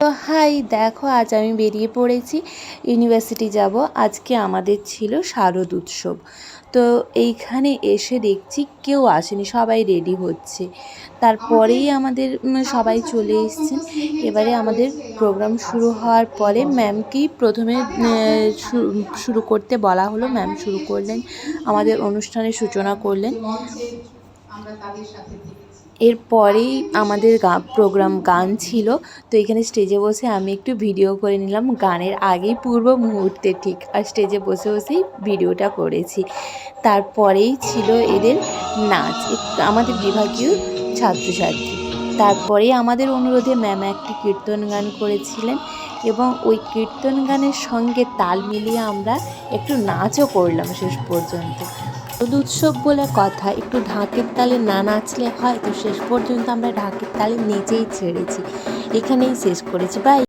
তো হাই, দেখো আজ আমি বেরিয়ে পড়েছি। ইউনিভার্সিটি যাব। আজকে আমাদের ছিল শারদ উৎসব। তো এইখানে এসে দেখছি কেউ আসেনি, সবাই রেডি হচ্ছে। তারপরেই আমাদের সবাই চলে এসেছেন। এবারে আমাদের প্রোগ্রাম শুরু হওয়ার পরে ম্যামকেই প্রথমে শুরু করতে বলা হলো। ম্যাম শুরু করলেন, আমাদের অনুষ্ঠানের সূচনা করলেন। আমরা তাদের সাথে এরপরেই আমাদের গা প্রোগ্রাম গান ছিল, তো এখানে স্টেজে বসে আমি একটু ভিডিও করে নিলাম গানের আগেই পূর্ব মুহূর্তে ঠিক, আর স্টেজে বসে বসেই ভিডিওটা করেছি। তারপরেই ছিল এদের নাচ আমাদের বিভাগীয় ছাত্রছাত্রী। তারপরেই আমাদের অনুরোধে ম্যাম একটি কীর্তন গান করেছিলেন এবং ওই কীর্তন গানের সঙ্গে তাল মিলিয়ে আমরা একটু নাচও করলাম শেষ পর্যন্ত। উৎসব বলে কথা, একটু ঢাকের তালে না নাচলে হয়, তো শেষ পর্যন্ত আমরা ঢাকের তালে নেচেই ছেড়েছি। এখানেই শেষ করেছি। বাই